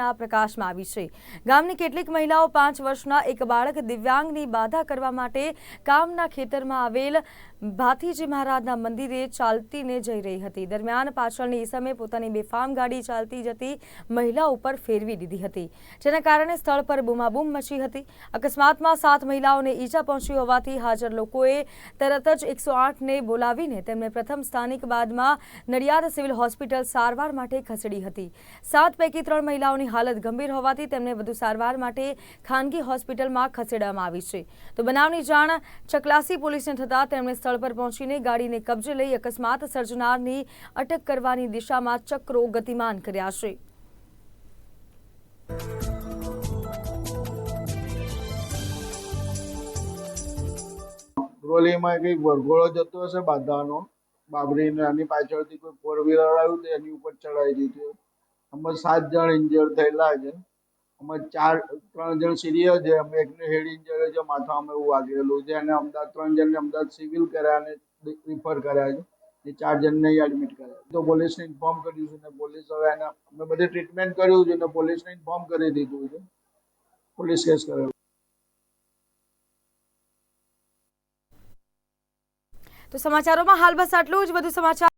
ઘટના પ્રકાશમાં આવી છે. ગામની કેટલીક મહિલાઓ પાંચ વર્ષના એક બાળક દિવ્યાંગની બાધા કરવા માટે કામના ખેતરમાં આવેલ ભાથીજી મહારાજના મંદિરે ચાલતીને જઈ રહી હતી. દરમિયાન પાછળની ઈસમે પોતાની બેફામ ગાડી ચાલતી જતી મહિલા ઉપર ફેરવી દીધી હતી. જેના કારણે સ્થળ પર બૂમાબૂમ મચી હતી. અકસ્માતમાં સાત મહિલાઓને ઈજા પહોંચી હોવાથી હાજર લોકોએ તરત જ એકસો આઠને બોલાવીને તેમને પ્રથમ સ્થાનિક બાદમાં નડિયાદ સિવિલ હોસ્પિટલ સારવાર માટે ખસેડી હતી. સાત પૈકી ત્રણ મહિલાઓની હાલત ગંભીર હોવાથી તેમને વધુ સારવાર માટે ખાનગી હોસ્પિટલમાં ખસેડવામાં આવી છે. તો બનાવની જાણ ચકલાસી પોલીસને થતાં તેમણે સ્થળ પર પહોંચીને ગાડીને કબજે લઈ અકસ્માત સર્જનારની અટક કરવાની દિશામાં ચક્રો ગતિમાન કર્યા છે. ટ્રોલીમાં કંઈક વરઘોડો જતો હશે બાંધાનો. બાબરીને એની પાછળથી કોઈ ફોર વ્હીલર આવ્યું તો એની ઉપર ચડાવી દીધું. આમાં સાત જણ ઇન્જર્ડ થયેલા છે. આમાં ચાર, ત્રણ જણ સિરિયસ છે. અમે એકને હેડ ઇન્જર્ડ છે માથામાં એવું વાગેલું છે અને અમદાવાદ ત્રણ જણને અમદાવાદ સિવિલ કર્યા અને રિફર કર્યા છે. એ ચાર જણને એડમિટ કર્યા તો પોલીસને ઇન્ફોર્મ કર્યું છે ને પોલીસ હવે એને, અમે બધી ટ્રીટમેન્ટ કર્યું છે ને પોલીસને ઇન્ફોર્મ કરી દીધું છે. પોલીસ કેસ કરેલો. તો સમાચારોમાં હાલ બસ આટલું જ. વધુ સમાચાર